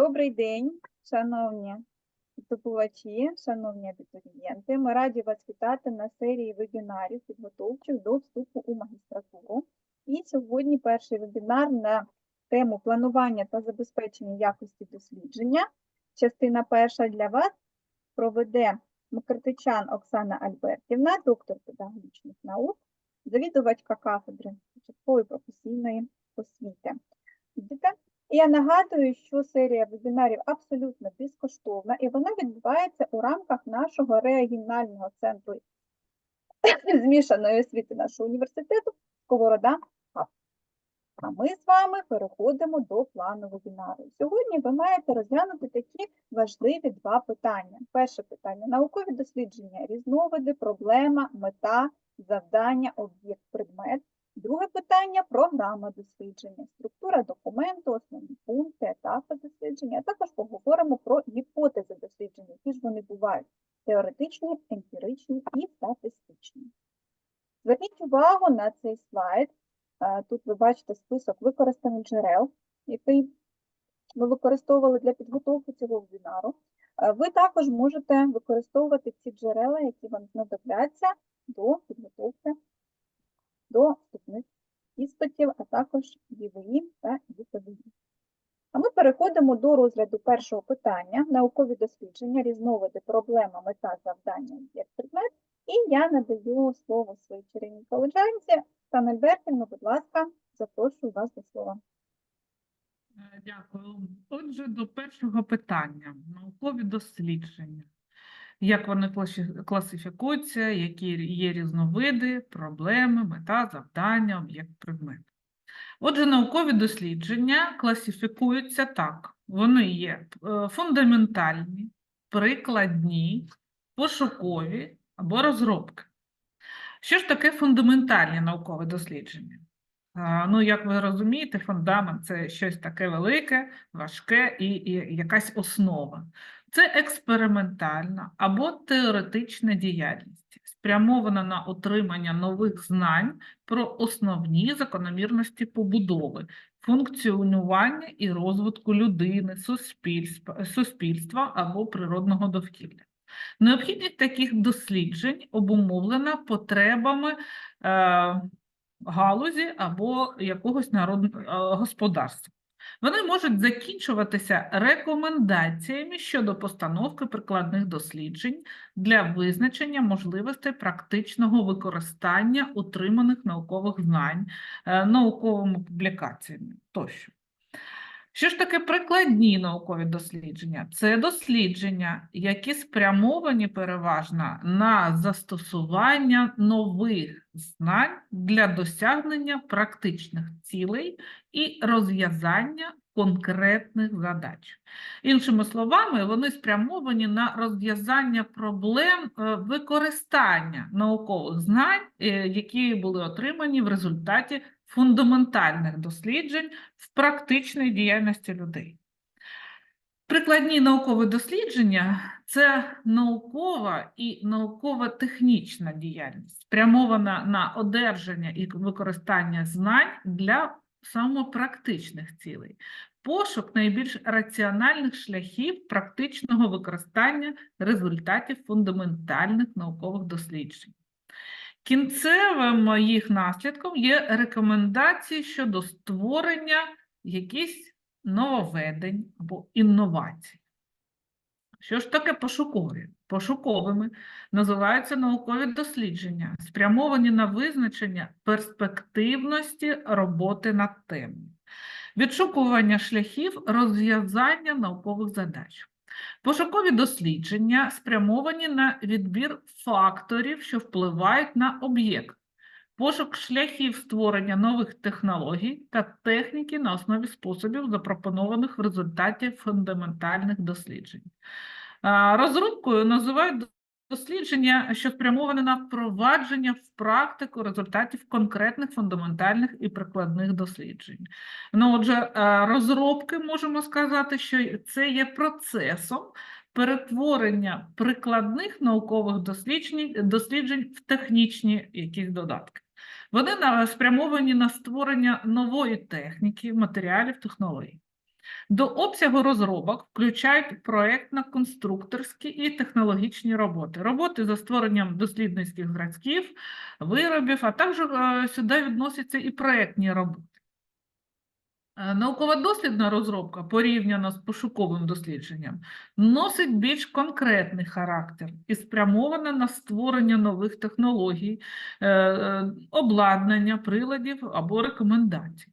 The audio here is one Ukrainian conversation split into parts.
Добрий день, шановні здобувачі, шановні абітурієнти. Ми раді вас вітати на серії вебінарів підготовчих до вступу у магістратуру. І сьогодні перший вебінар на тему планування та забезпечення якості дослідження. Частина перша для вас проведе Мкртичан Оксана Альбертівна, доктор педагогічних наук, завідувачка кафедри початкової професійної освіти. Ідете? І Я нагадую, що серія вебінарів абсолютно безкоштовна, і вона відбувається у рамках нашого регіонального центру змішаної освіти нашого університету Сковорода. А ми з вами переходимо до плану вебінару. Сьогодні ви маєте розглянути такі важливі два питання. Перше питання наукові дослідження, різновиди, проблема, мета, завдання, об'єкт, предмет. Друге питання програма дослідження, структура документу, основні пункти, етапи дослідження, а також поговоримо про гіпотези дослідження, які ж вони бувають теоретичні, емпіричні і статистичні. Зверніть увагу на цей слайд. Е, Тут ви бачите список використаних джерел, який ми використовували для підготовки цього вебінару. Е, Ви також можете використовувати ці джерела, які вам знадобляться до підготовки до вступних іспитів, а також ЄВІ та ЄПВІ. А ми переходимо до розгляду першого питання наукові дослідження, різновиди, проблема, мета, завдання, об'єкт, предмет. І я надаю слово своїй чарівній коледжанці. Пане Альбертівно, будь ласка, запрошую вас до слова. Дякую. Отже, до першого питання. Наукові дослідження. Як вони класифікуються, які є різновиди, проблеми, мета, завдання, об'єкт, предмет. Отже, наукові дослідження класифікуються так. Вони є е, фундаментальні, прикладні, пошукові або розробки. Що ж таке фундаментальні наукові дослідження? Ну, як ви розумієте, фундамент це щось таке велике, важке і, і якась основа. Це експериментальна або теоретична діяльність, спрямована на отримання нових знань про основні закономірності побудови, функціонування і розвитку людини, суспільства, суспільства або природного довкілля. Необхідність таких досліджень обумовлена потребами е, галузі або якогось народного господарства. Вони можуть закінчуватися рекомендаціями щодо постановки прикладних досліджень для визначення можливостей практичного використання отриманих наукових знань, е, науковими публікаціями тощо. Що ж таке прикладні наукові дослідження? Це дослідження, які спрямовані переважно на застосування нових знань для досягнення практичних цілей і розв'язання конкретних задач. Іншими словами, вони спрямовані на розв'язання проблем е, використання наукових знань, е, які були отримані в результаті фундаментальних досліджень в практичній діяльності людей. Прикладні наукові дослідження це наукова і науково-технічна діяльність, спрямована на одержання і використання знань для самопрактичних цілей, пошук найбільш раціональних шляхів практичного використання результатів фундаментальних наукових досліджень. Кінцевим їх наслідком є рекомендації щодо створення якихось нововведень або інновацій. Що ж таке пошукові? Пошуковими називаються наукові дослідження, спрямовані на визначення перспективності роботи над темою, відшукування шляхів розв'язання наукових задач. Пошукові дослідження спрямовані на відбір факторів, що впливають на об'єкт, пошук шляхів створення нових технологій та техніки на основі способів, запропонованих в результаті фундаментальних досліджень. Розробкою називають дослідження, що спрямовані на впровадження в практику результатів конкретних фундаментальних і прикладних досліджень. Ну, отже, е, розробки можемо сказати, що це є процесом перетворення прикладних наукових досліджень, досліджень в технічні якісь додатки. Вони спрямовані на створення нової техніки, матеріалів, технологій. До обсягу розробок включають проєктно-конструкторські і технологічні роботи, роботи за створенням дослідницьких зразків, виробів, а також е, сюди відносяться і проєктні роботи. Е, Науково-дослідна розробка, порівняно з пошуковим дослідженням, носить більш конкретний характер і спрямована на створення нових технологій, е, обладнання, приладів або рекомендацій.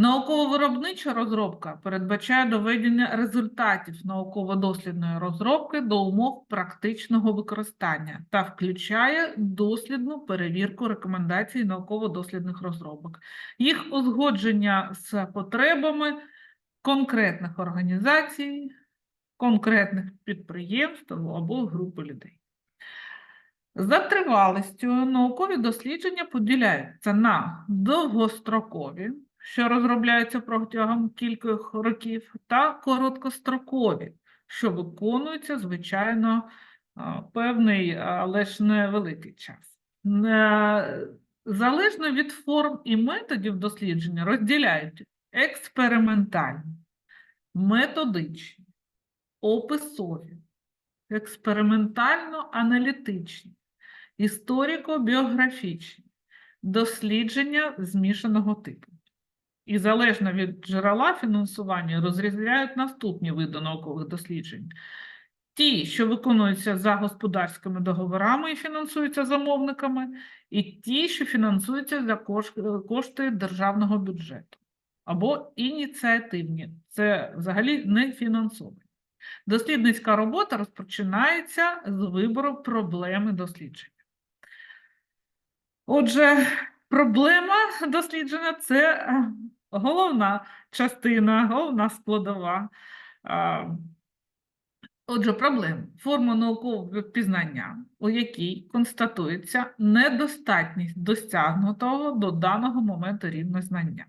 Науково-виробнича розробка передбачає доведення результатів науково-дослідної розробки до умов практичного використання та включає дослідну перевірку рекомендацій науково-дослідних розробок, їх узгодження з потребами конкретних організацій, конкретних підприємств або групи людей. За тривалістю наукові дослідження поділяються на довгострокові, що розробляються протягом кількох років, та короткострокові, що виконуються, звичайно, певний, але ж невеликий час. Е, Залежно від форм і методів дослідження розділяють експериментальні, методичні, описові, експериментально-аналітичні, історико-біографічні, дослідження змішаного типу. І залежно від джерела фінансування розрізняють наступні види наукових досліджень. Ті, що виконуються за господарськими договорами і фінансуються замовниками, і ті, що фінансуються за кошти державного бюджету, або ініціативні, це взагалі не фінансовані. Дослідницька робота розпочинається з вибору проблеми дослідження. Отже, проблема дослідження це е, головна частина, головна складова. Отже, проблем форма наукового пізнання, у якій констатується недостатність досягнутого до даного моменту рівня знання.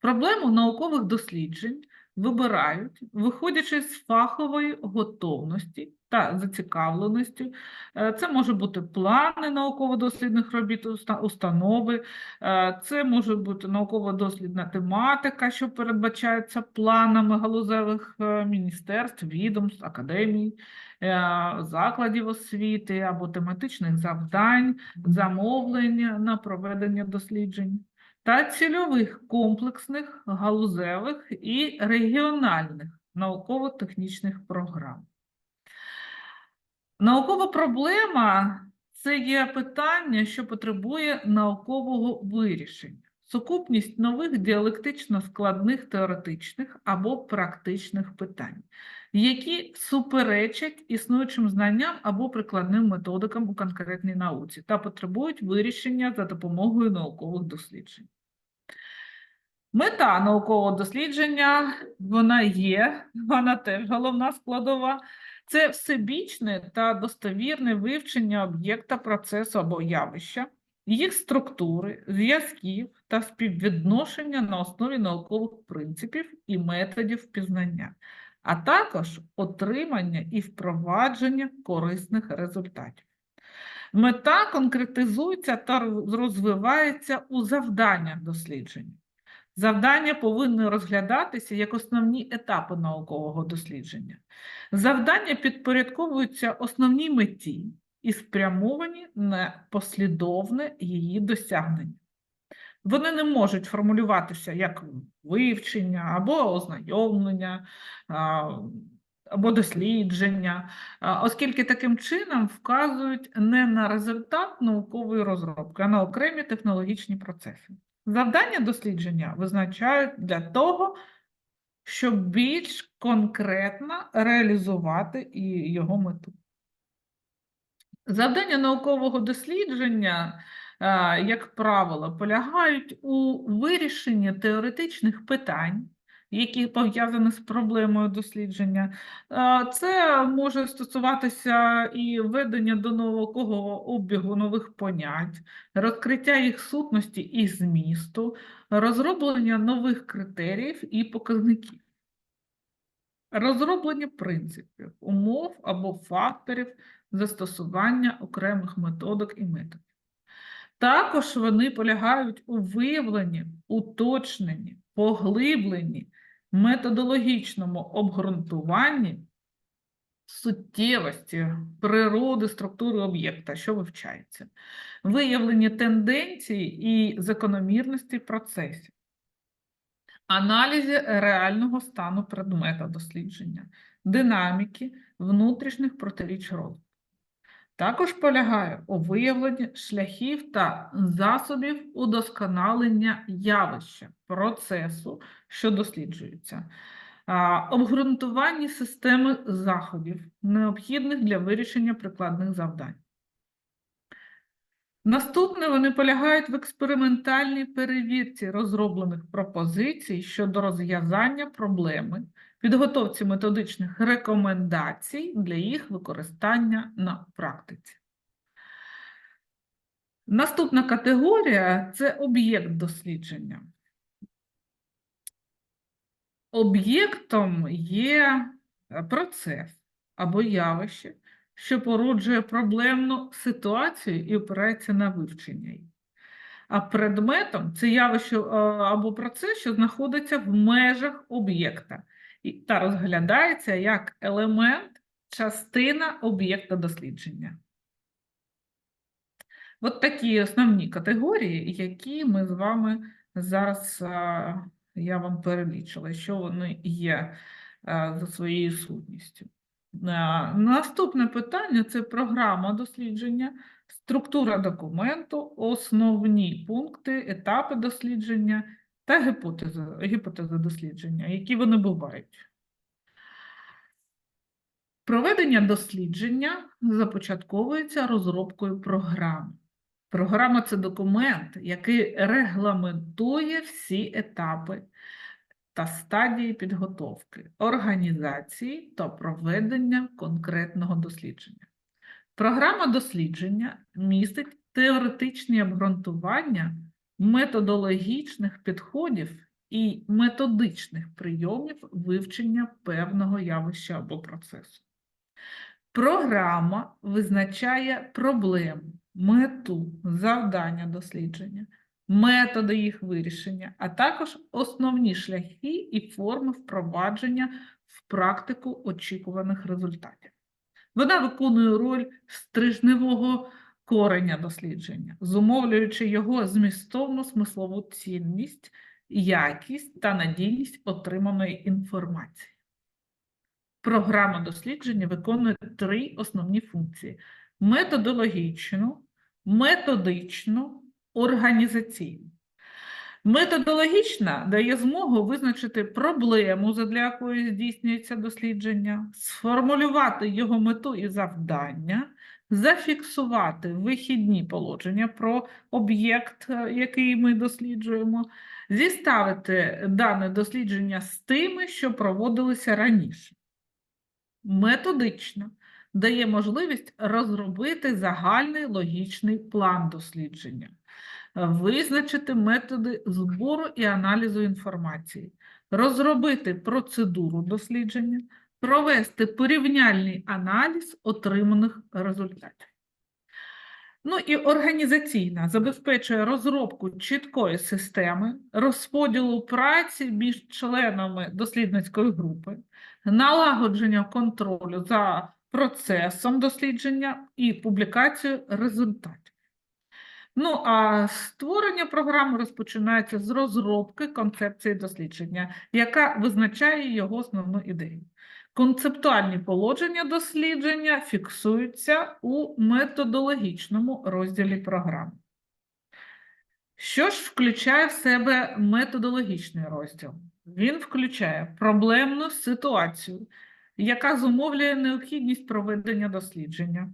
Проблему наукових досліджень вибирають, виходячи з фахової готовності та зацікавленості. Е, Це може бути плани науково-дослідних робіт установи, е, це може бути науково-дослідна тематика, що передбачається планами галузевих е, міністерств, відомств, академій, закладів освіти або тематичних завдань, замовлень на проведення досліджень та цільових комплексних, галузевих і регіональних науково-технічних програм. Наукова проблема це є питання, що потребує наукового вирішення. Сукупність нових діалектично складних теоретичних або практичних питань, які суперечать існуючим знанням або прикладним методикам у конкретній науці та потребують вирішення за допомогою наукових досліджень. Мета наукового дослідження вона є, вона теж головна складова. Це всебічне та достовірне вивчення об'єкта, процесу або явища, їх структури, зв'язків та співвідношення на основі наукових принципів і методів пізнання, а також отримання і впровадження корисних результатів. Мета конкретизується та розвивається у завданнях дослідження. Завдання повинні розглядатися як основні етапи наукового дослідження. Завдання підпорядковуються основній меті і спрямовані на послідовне її досягнення. Вони не можуть формулюватися як вивчення або ознайомлення, або дослідження, оскільки таким чином вказують не на результат наукової розробки, а на окремі технологічні процеси. Завдання дослідження визначають для того, щоб більш конкретно реалізувати його мету. Завдання наукового дослідження, як правило, полягають у вирішенні теоретичних питань, які пов'язані з проблемою дослідження. Це може стосуватися і введення до наукового обігу нових понять, розкриття їх сутності і змісту, розроблення нових критеріїв і показників. Розроблення принципів, умов або факторів застосування окремих методик і методів. Також вони полягають у виявленні, уточненні, поглибленні методологічному обґрунтуванні суттєвості природи структури об'єкта, що вивчається, виявлені тенденцій і закономірності процесів, аналізі реального стану предмета дослідження, динаміки внутрішніх протиріч розвитку. Також полягає у виявленні шляхів та засобів удосконалення явища, процесу, що досліджується, обґрунтуванні системи заходів, необхідних для вирішення прикладних завдань. Наступне вони полягають в експериментальній перевірці розроблених пропозицій щодо розв'язання проблеми, підготовці методичних рекомендацій для їх використання на практиці. Наступна категорія це об'єкт дослідження. Об'єктом є процес або явище, що породжує проблемну ситуацію і опирається на вивчення її. А предметом це явище е, або процес, що знаходиться в межах об'єкта та розглядається як елемент, частина об'єкта дослідження. От такі основні категорії, які ми з вами зараз я вам перелічила, що вони є за своєю сутністю. Наступне питання це програма дослідження, структура документу, основні пункти, етапи дослідження та гіпотези, гіпотези дослідження, які вони бувають. Проведення дослідження започатковується розробкою програми. Програма це документ, який регламентує всі етапи та стадії підготовки, організації та проведення конкретного дослідження. Програма дослідження містить теоретичні обґрунтування методологічних підходів і методичних прийомів вивчення певного явища або процесу. Програма визначає проблему, мету, завдання дослідження, методи їх вирішення, а також основні шляхи і форми впровадження в практику очікуваних результатів. Вона виконує роль стрижневого кореня дослідження, зумовлюючи його змістовну смислову цінність, якість та надійність отриманої інформації. Програма дослідження виконує три основні функції: методологічну, методичну, організаційну. Методологічна дає змогу визначити проблему, задля якої здійснюється дослідження, сформулювати його мету і завдання, зафіксувати вихідні положення про об'єкт, е, який ми досліджуємо, зіставити дане дослідження з тими, що проводилися раніше. Методично дає можливість розробити загальний логічний план дослідження, визначити методи збору і аналізу інформації, розробити процедуру дослідження, провести порівняльний аналіз отриманих результатів. Ну і організаційна забезпечує розробку чіткої системи, розподілу праці між членами дослідницької групи, налагодження контролю за процесом дослідження і публікацію результатів. Ну, а створення програми розпочинається з розробки концепції дослідження, яка визначає його основну ідею. Концептуальні положення дослідження фіксуються у методологічному розділі програми. Що ж включає в себе методологічний розділ? Він включає проблемну ситуацію, яка зумовлює необхідність проведення дослідження,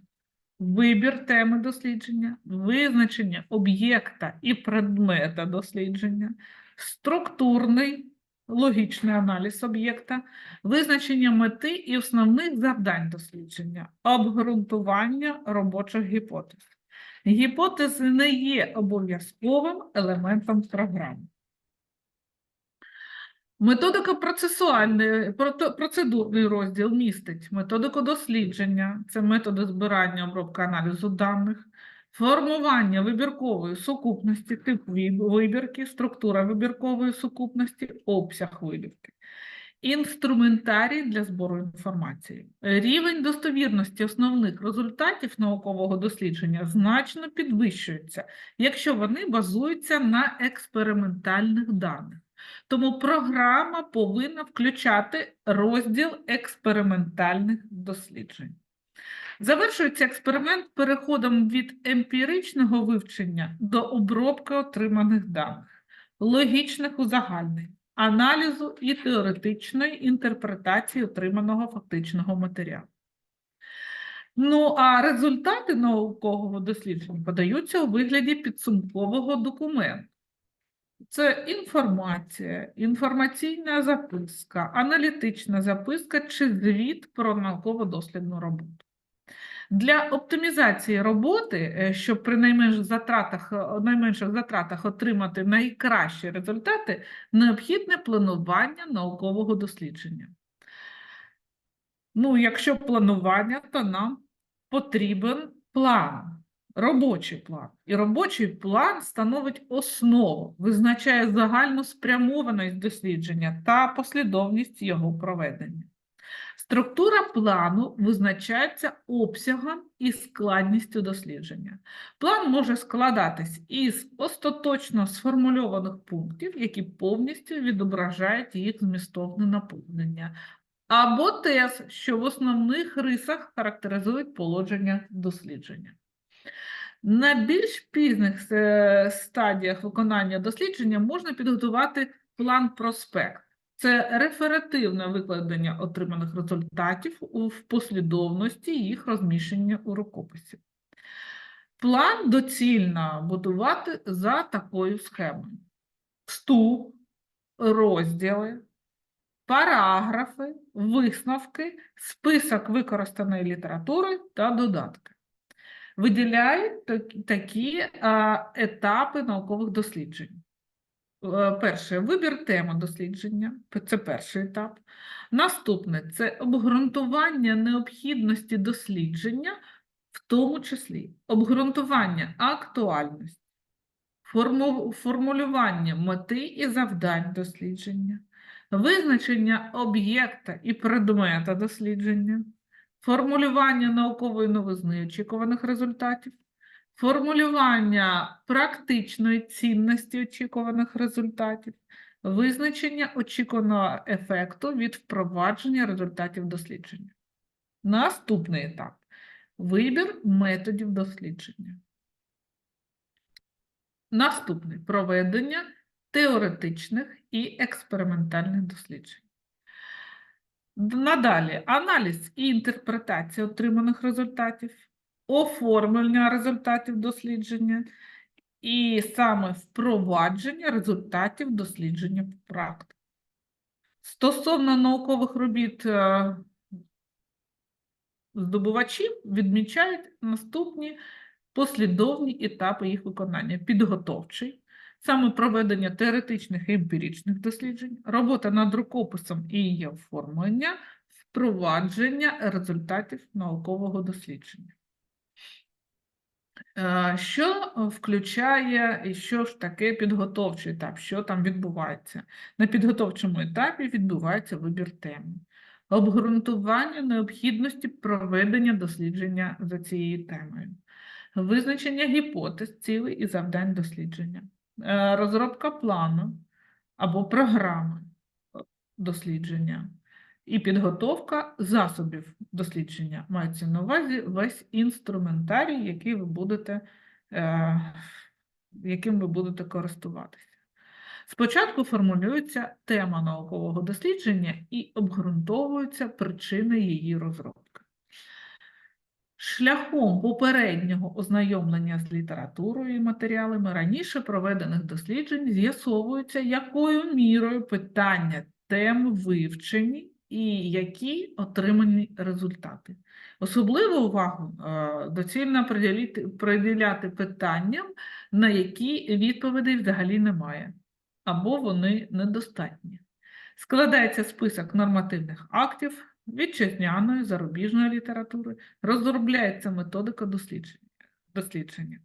вибір теми дослідження, визначення об'єкта і предмета дослідження, структурний логічний аналіз об'єкта, визначення мети і основних завдань дослідження, обґрунтування робочих гіпотез. Гіпотези не є обов'язковим елементом програми. Методика процесуальний, процедурний розділ містить методику дослідження, це методи збирання, обробки аналізу даних, формування вибіркової сукупності, тип вибірки, структура вибіркової сукупності, обсяг вибірки. інструментарій для збору інформації. Рівень достовірності основних результатів наукового дослідження значно підвищується, якщо вони базуються на експериментальних даних. Тому програма повинна включати розділ експериментальних досліджень. Завершується експеримент переходом від емпіричного вивчення до обробки отриманих даних, логічних узагальнень, аналізу і теоретичної інтерпретації отриманого фактичного матеріалу. Ну, а результати наукового дослідження подаються у вигляді підсумкового документу. Це інформація, інформаційна записка, аналітична записка чи звіт про науково-дослідну роботу. Для оптимізації роботи, е, щоб при найменших затратах, е, найменших затратах отримати найкращі результати, необхідне планування наукового дослідження. Ну, якщо планування, то нам потрібен план, робочий план. І робочий план становить основу, визначає загальну спрямованість дослідження та послідовність його проведення. Структура плану визначається обсягом і складністю дослідження. План може складатись із остаточно сформульованих пунктів, які повністю відображають їх змістовне наповнення, або тез, що в основних рисах характеризують положення дослідження. На більш пізних е, стадіях виконання дослідження можна підготувати план проспект. Це реферативне викладення отриманих результатів в послідовності їх розміщення у рукописі. План доцільно будувати за такою схемою: вступ, розділи, параграфи, висновки, список використаної літератури та додатки. Виділяють такі етапи наукових досліджень. Е, Перше. Вибір теми дослідження, це перший етап. Наступне. Це обґрунтування необхідності дослідження, в тому числі обґрунтування актуальності, форму- формулювання мети і завдань дослідження, визначення об'єкта і предмета дослідження, формулювання наукової новизни очікуваних результатів, формулювання практичної цінності очікуваних результатів, визначення очікуваного ефекту від впровадження результатів дослідження. Наступний етап вибір методів дослідження. Наступний проведення теоретичних і експериментальних досліджень. Надалі аналіз і інтерпретація отриманих результатів, оформлення результатів дослідження і саме впровадження результатів дослідження в практику. Стосовно наукових робіт е, здобувачів відмічають наступні послідовні етапи їх виконання: підготовчий, саме проведення теоретичних і емпіричних досліджень, робота над рукописом і її оформлення, впровадження результатів наукового дослідження. Е, Що включає і що ж таке підготовчий етап? Що там відбувається? На підготовчому етапі відбувається вибір теми, обґрунтування необхідності проведення дослідження за цією темою, визначення гіпотез, цілей і завдань дослідження, е, розробка плану або програми е, дослідження і підготовка засобів дослідження. Мається на увазі весь інструментарій, який ви будете, е, яким ви будете користуватися. Спочатку формулюється тема наукового дослідження і обґрунтовуються причини її розробки. Шляхом попереднього ознайомлення з літературою і матеріалами раніше проведених досліджень з'ясовується, якою мірою питання тем вивчені і які отримані результати. Особливу увагу е, доцільно приділяти питанням, на які відповідей взагалі немає, або вони недостатні. Складається список нормативних актів вітчизняної, зарубіжної літератури, розробляється методика дослідження. дослідження.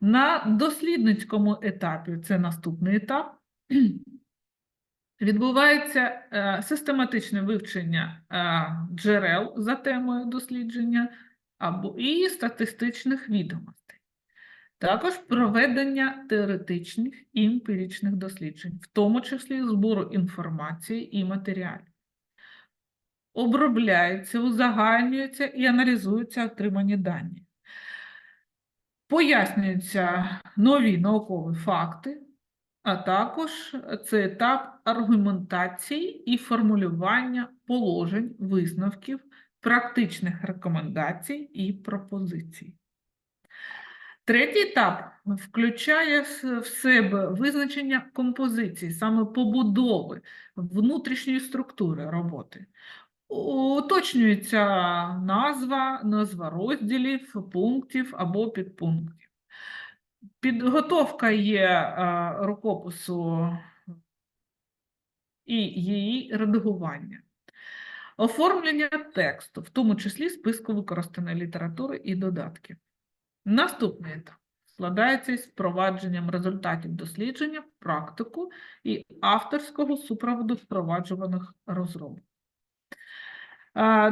На дослідницькому етапі, це наступний етап, Відбувається е, систематичне вивчення е, джерел за темою дослідження або і статистичних відомостей. Також проведення теоретичних і емпіричних досліджень, в тому числі збору інформації і матеріалів. Обробляються, узагальнюються і аналізуються отримані дані. Пояснюються нові наукові факти, а також це етап аргументації і формулювання положень, висновків, практичних рекомендацій і пропозицій. Третій етап включає в себе визначення композиції, саме побудови внутрішньої структури роботи. Уточнюється назва, назва розділів, пунктів або підпунктів. Підготовка є е, рукопису і її редагування. Оформлення тексту, в тому числі списку використаної літератури і додатків. Наступний етап складається із впровадженням результатів дослідження практику і авторського супроводу впроваджуваних розробок.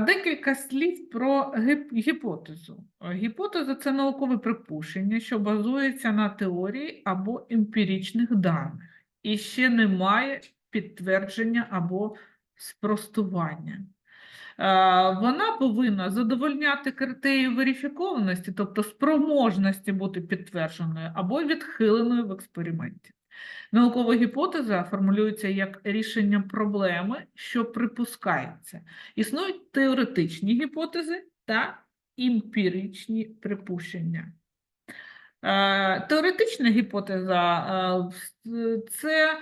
Декілька слів про гіпотезу. Гіпотеза це наукове припущення, що базується на теорії або емпіричних даних, і ще не має підтвердження або спростування. Е, Вона повинна задовольняти критерії верифікованості, тобто спроможності бути підтвердженою або відхиленою в експерименті. Наукова гіпотеза формулюється як рішення проблеми, що припускається. Існують теоретичні гіпотези та емпіричні припущення. Е, Теоретична гіпотеза е, це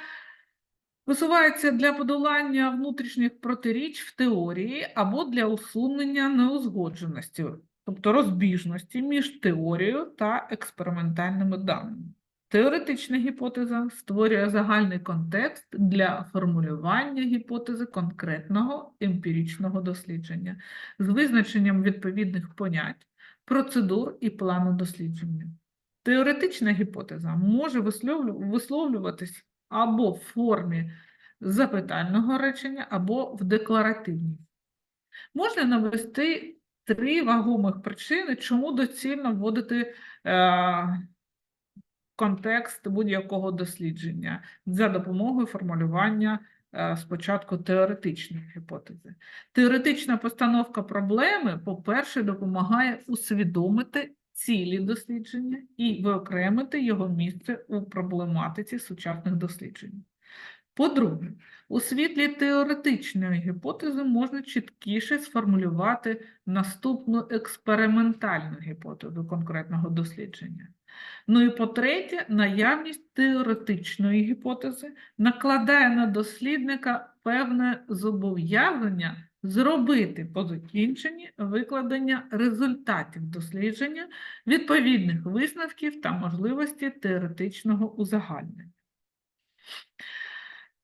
висувається для подолання внутрішніх протиріч в теорії або для усунення неузгодженості, тобто розбіжності між теорією та експериментальними даними. Теоретична гіпотеза створює загальний контекст для формулювання гіпотези конкретного емпіричного дослідження з визначенням відповідних понять, процедур і плану дослідження. Теоретична гіпотеза може висловлю- висловлюватись або в формі запитального речення, або в декларативній. Можна навести три вагомих причини, чому доцільно вводити е, контекст будь-якого дослідження за допомогою формулювання е, спочатку теоретичної гіпотези. Теоретична постановка проблеми, по-перше, допомагає усвідомити цілі дослідження і виокремити його місце у проблематиці сучасних досліджень. По-друге, у світлі теоретичної гіпотези можна чіткіше сформулювати наступну експериментальну гіпотезу конкретного дослідження. Ну і по-третє, наявність теоретичної гіпотези накладає на дослідника певне зобов'язання зробити по закінченні викладення результатів дослідження, відповідних висновків та можливості теоретичного узагальнення.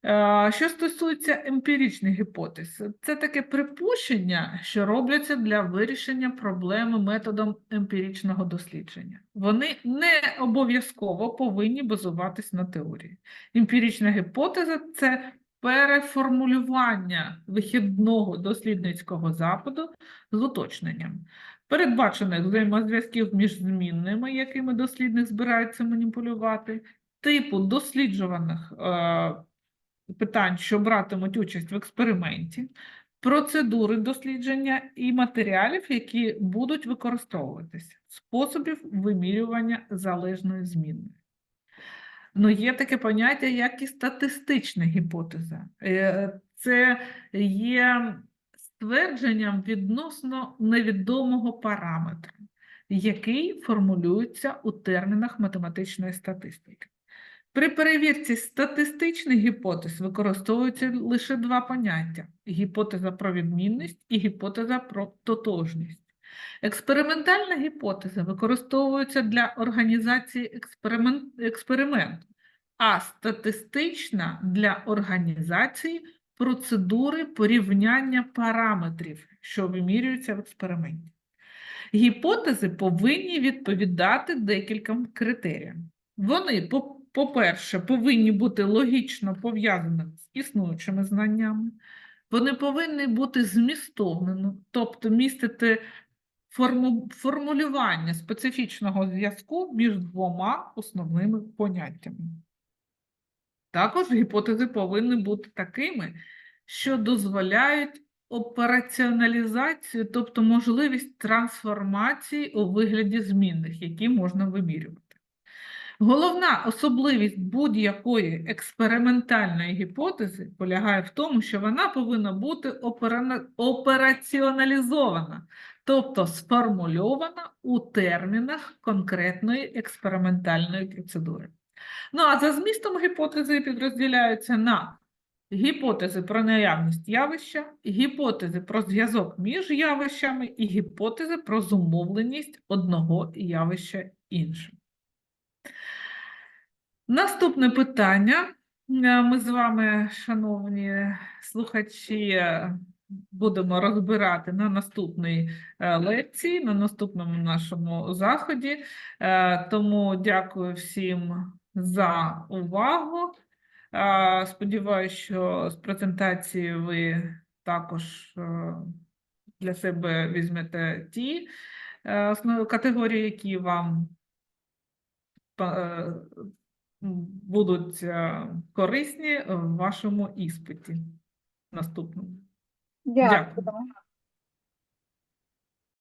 Е, Що стосується емпіричних гіпотез, це таке припущення, що робляться для вирішення проблеми методом емпіричного дослідження. Вони не обов'язково повинні базуватись на теорії. Емпірична гіпотеза це переформулювання вихідного дослідницького запиту з уточненням, передбачених взаємозв'язків між змінними, якими дослідник збирається маніпулювати, типу досліджуваних е, питань, що братимуть участь в експерименті, процедури дослідження і матеріалів, які будуть використовуватися, способів вимірювання залежної змінної. Ну, є таке поняття, як і статистична гіпотеза. Е, Це є ствердженням відносно невідомого параметра, який формулюється у термінах математичної статистики. При перевірці статистичних гіпотез використовуються лише два поняття: гіпотеза про відмінність і гіпотеза про тотожність. Експериментальна гіпотеза використовується для організації експеримент, експерименту, а статистична для організації процедури порівняння параметрів, що вимірюються в експерименті. Гіпотези повинні відповідати декільком критеріям. Вони, по- по-перше, повинні бути логічно пов'язаними з існуючими знаннями. Вони повинні бути змістовними, тобто містити форму- формулювання специфічного зв'язку між двома основними поняттями. Також гіпотези повинні бути такими, що дозволяють операціоналізацію, тобто можливість трансформації у вигляді змінних, які можна вимірювати. Головна особливість будь-якої експериментальної гіпотези полягає в тому, що вона повинна бути операціоналізована, тобто сформульована у термінах конкретної експериментальної процедури. Ну а за змістом гіпотези підрозділяються на гіпотези про наявність явища, гіпотези про зв'язок між явищами і гіпотези про зумовленість одного явища іншим. Наступне питання. Е, Ми з вами, шановні слухачі, будемо розбирати на наступній е, лекції, на наступному нашому заході. Е, Тому дякую всім за увагу. Е, Сподіваюся, що з презентації ви також для себе візьмете ті основні категорії, які вам будуть корисні в вашому іспиті наступному. Дякую. Дякую.